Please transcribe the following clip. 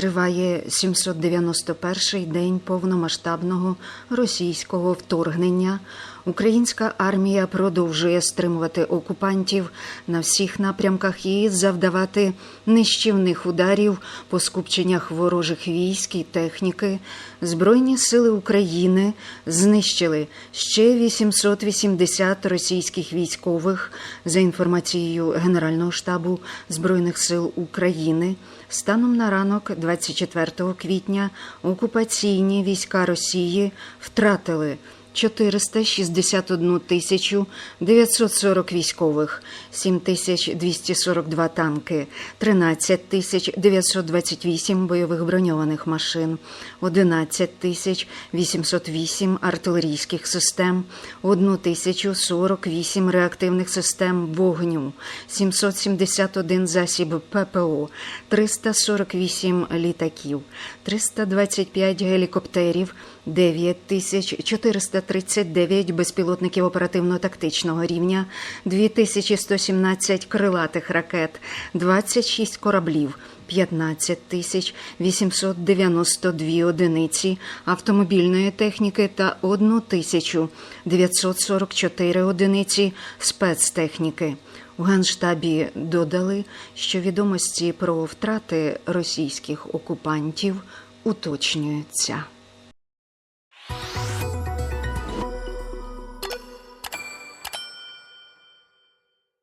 Триває 791-й день повномасштабного російського вторгнення. Українська армія продовжує стримувати окупантів на всіх напрямках і завдавати нищівних ударів по скупченнях ворожих військ і техніки. Збройні сили України знищили ще 880 російських військових за інформацією Генерального штабу Збройних сил України. Станом на ранок, 24 квітня, окупаційні війська Росії втратили 461 тисячу 940 військових, 7 тисяч 242 танки, 13 тисяч 928 бойових броньованих машин, 11 тисяч 808 артилерійських систем, 1 тисячу 48 реактивних систем вогню, 771 засіб ППО, 348 літаків, 325 гелікоптерів, 9439 безпілотників оперативно-тактичного рівня, 2117 крилатих ракет, 26 кораблів, 15 тисяч 892 одиниці автомобільної техніки та 1 тисячу 944 одиниці спецтехніки. У Генштабі додали, що відомості про втрати російських окупантів уточнюються.